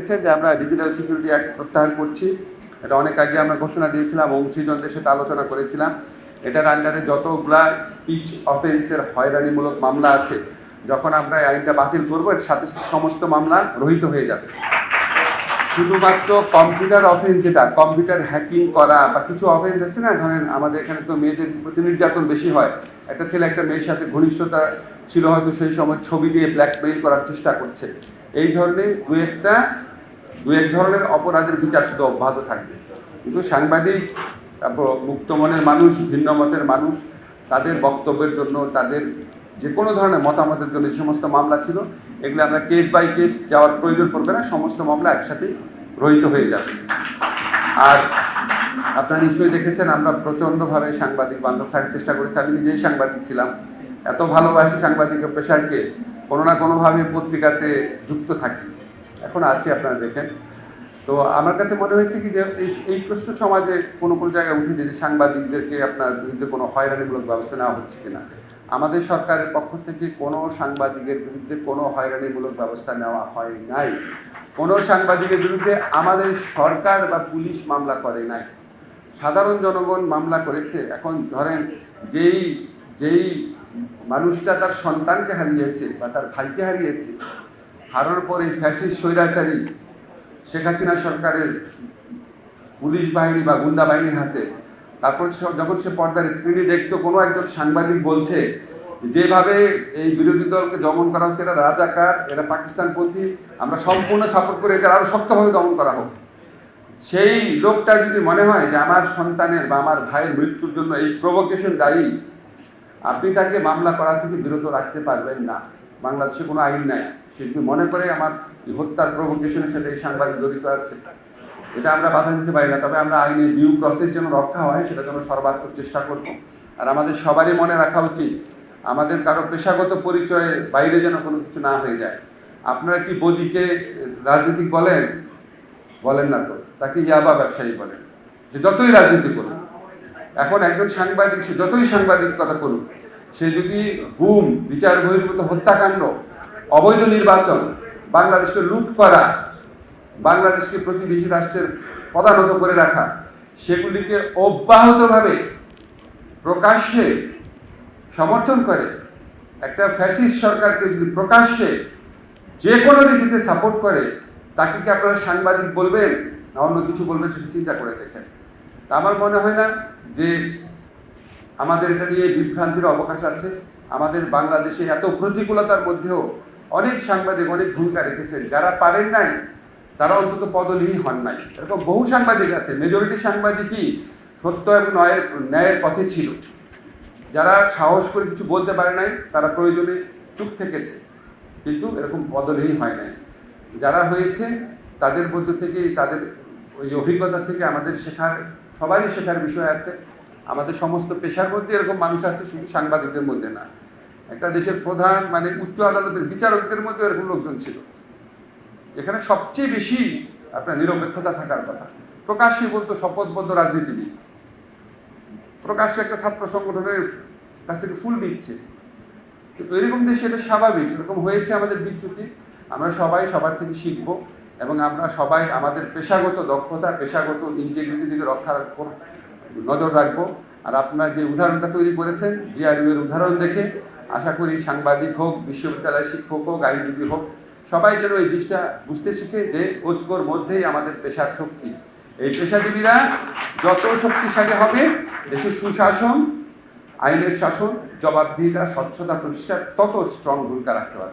যে আমরা digital security act প্রত্যাহার করছি। এটা অনেক আগে আমরা ঘোষণা দিয়েছিলাম অংশীজনদের সাথে আলোচনা করেছিলাম। এটার আন্ডারে যতগুলা স্পিচ অফেন্সের হয়রানিমূলক মামলা আছে, যখন আমরা আইনটা বাতিল করব, এর সাথে সাথে সমস্ত মামলা রহিত হয়ে যাবে। শুধুমাত্র কম্পিউটার অফেন্স যেটা কম্পিউটার হ্যাকিং করা বা কিছু অফেন্স আছে না, ধরেন আমাদের এখানে তো মেয়েদের প্রতি নির্যাতন বেশি হয়। একটা ছেলে একটা মেয়ের সাথে ঘনিষ্ঠতা ছিল হয়তো সেই সময় ছবি দিয়ে ব্ল্যাকমেইল করার চেষ্টা করছে। এই ধরনের দু একটা দু এক ধরনের অপরাধের বিচার শুধু অব্যাহত থাকবে। কিন্তু সাংবাদিক, তারপর মুক্ত মনের মানুষ, ভিন্ন মতের মানুষ, তাদের বক্তব্যের জন্য, তাদের যে কোনো ধরনের মতামতের জন্য যে সমস্ত মামলা ছিল, এগুলো আমরা কেস বাই কেস যাওয়ার প্রয়োজন পড়বে না, সমস্ত মামলা একসাথেই রহিত হয়ে যাবে। আর আপনারা নিশ্চয়ই দেখেছেন, আমরা প্রচণ্ডভাবে সাংবাদিক বান্ধব থাকার চেষ্টা করেছি। আমি নিজেই সাংবাদিক ছিলাম। এত ভালোবাসি সাংবাদিক পেশাকে কোনো না কোনোভাবে পত্রিকাতে যুক্ত থাকি। এখন আছি আপনারা দেখেন। তো আমার কাছে মনে হয়েছে কি যে এই প্রশ্ন সমাজে কোনো কোনো জায়গায় উঠেছে যে সাংবাদিকদেরকে আপনার বিরুদ্ধে কোনো হয়রানিমূলক ব্যবস্থা নেওয়া হচ্ছে কিনা? আমাদের সরকারের পক্ষ থেকে কোনো সাংবাদিকের বিরুদ্ধে কোনো হয়রানিমূলক ব্যবস্থা নেওয়া হয় নাই। কোনো সাংবাদিকের বিরুদ্ধে আমাদের সরকার বা পুলিশ মামলা করে নাই। সাধারণ জনগণ মামলা করেছে। এখন ধরেন যেই যেই মানুষটা তার সন্তানকে হারিয়েছে বা তার ভাইকে হারিয়েছে হারানোর পরে ফ্যাসিস্ট স্বৈরাচারী শেখ হাসিনা সরকারের পুলিশ বাহিনী বা গুন্ডা বাহিনীর হাতে। তারপর যখন সে পর্দার স্ক্রিনে দেখতো, কোনো একজন সাংবাদিক বলছে, যেভাবে এই বিরোধী দলকে দমন করা হচ্ছে, এরা রাজাকার, এরা পাকিস্তানপন্থী, আমরা সম্পূর্ণ সাপোর্ট করে এদের আরও শক্তভাবে দমন করা হোক। সেই লোকটা যদি মনে হয় যে আমার সন্তানের বা আমার ভাইয়ের মৃত্যুর জন্য এই প্রভোকেশন দায়ী, আপনি তাকে মামলা করা থেকে বিরত রাখতে পারবেন না। বাংলাদেশে কোনো আইন নাই। সে যদি মনে করে আমার হত্যার প্রভোকেশনের সাথে এই সাংবাদিক জড়িত আছে, এটা আমরা বাধা দিতে পারি না, তবে আমরা আইনের ডিউ প্রসেস যেন রক্ষা হয় সেটা যেন সর্বাত্মক চেষ্টা করব। আর আমাদের সবারই মনে রাখা উচিত, আমাদের কারও পেশাগত পরিচয়ে বাইরে যেন কোনো কিছু না হয়ে যায়। আপনারা কি বদিকে রাজনীতিক বলেন? বলেন না তো, তাকে ইয়াবা ব্যবসায়ী বলেন। যে যতই রাজনীতি করুন এখন একজন সাংবাদিক, সে যতই সাংবাদিকতা করুক সে যদি গুম, বিচার বহির্ভূত হত্যাকাণ্ড, অবৈধ নির্বাচন, বাংলাদেশকে লুট করা, বাংলাদেশকে প্রতিবেশী রাষ্ট্রের পদানত করে রাখা, সেগুলিকে অব্যাহতভাবে প্রকাশ্যে সমর্থন করে একটা ফ্যাসিস্ট সরকারকে যদি প্রকাশ্যে যে কোনো রীতিতে সাপোর্ট করে, তাকে কি আপনারা সাংবাদিক বলবেন না অন্য কিছু বলবেন সেটা চিন্তা করে দেখেন। তা আমার মনে হয় না যে আমাদের এটা নিয়ে বিভ্রান্তির অবকাশ আছে। আমাদের বাংলাদেশে এত প্রতিকূলতার মধ্যেও অনেক সাংবাদিক, অনেক ভূমিকা রেখেছেন। যারা পারেন নাই, তারা অন্তত পদলিহী হন নাই। এরকম বহু সাংবাদিক আছে মেজরিটি সাংবাদিকই সত্য এবং ন্যায়ের ন্যায়ের পথে ছিল। যারা সাহস করে কিছু বলতে পারে নাই, তারা প্রয়োজনে চুপ থেকেছে। কিন্তু এরকম পদলেহী হয় নাই। যারা হয়েছে, তাদের মধ্য থেকে তাদের ওই অভিজ্ঞতা থেকে আমাদের শেখার, সবারই শেখার বিষয় আছে। আমাদের সমস্ত পেশার মধ্যে এরকম মানুষ আছে, শুধু সাংবাদিকদের মধ্যে না। একটা দেশের প্রধান মানে উচ্চ আদালতের বিচারকদের মধ্যে এরকম লোকজন ছিল। এখানে সবচেয়ে বেশি আপনার নিরপেক্ষতা থাকার কথা। প্রকাশ্যে বলতো শপথবদ্ধ রাজনীতিবিদ। প্রকাশ্যে একটা ছাত্র সংগঠনের কাছ থেকে ফুল দিচ্ছে এরকম দেশে এটা স্বাভাবিক, এরকম হয়েছে আমাদের বিচ্যুতি। আমরা সবাই সবার থেকে শিখব এবং আমরা সবাই আমাদের পেশাগত দক্ষতা, পেশাগত ইন্টিগ্রিটি রক্ষার উপর নজর রাখব। আর আপনার যে উদাহরণটা তৈরি করেছেন এর উদাহরণ দেখে আশা করি সাংবাদিক হোক বিশ্ববিদ্যালয় শিক্ষক হোক, আইনজীবী হোক, সবাই যেন এই জিনিসটা বুঝতে শিখে যে ঐক্যর মধ্যেই আমাদের পেশার শক্তি। এই পেশাজীবীরা যত শক্তিশালী হবে, দেশের সুশাসন, আইনের শাসন, জবাবদিহিতা, স্বচ্ছতা প্রতিষ্ঠা তত স্ট্রং ভূমিকা রাখতে পারবে।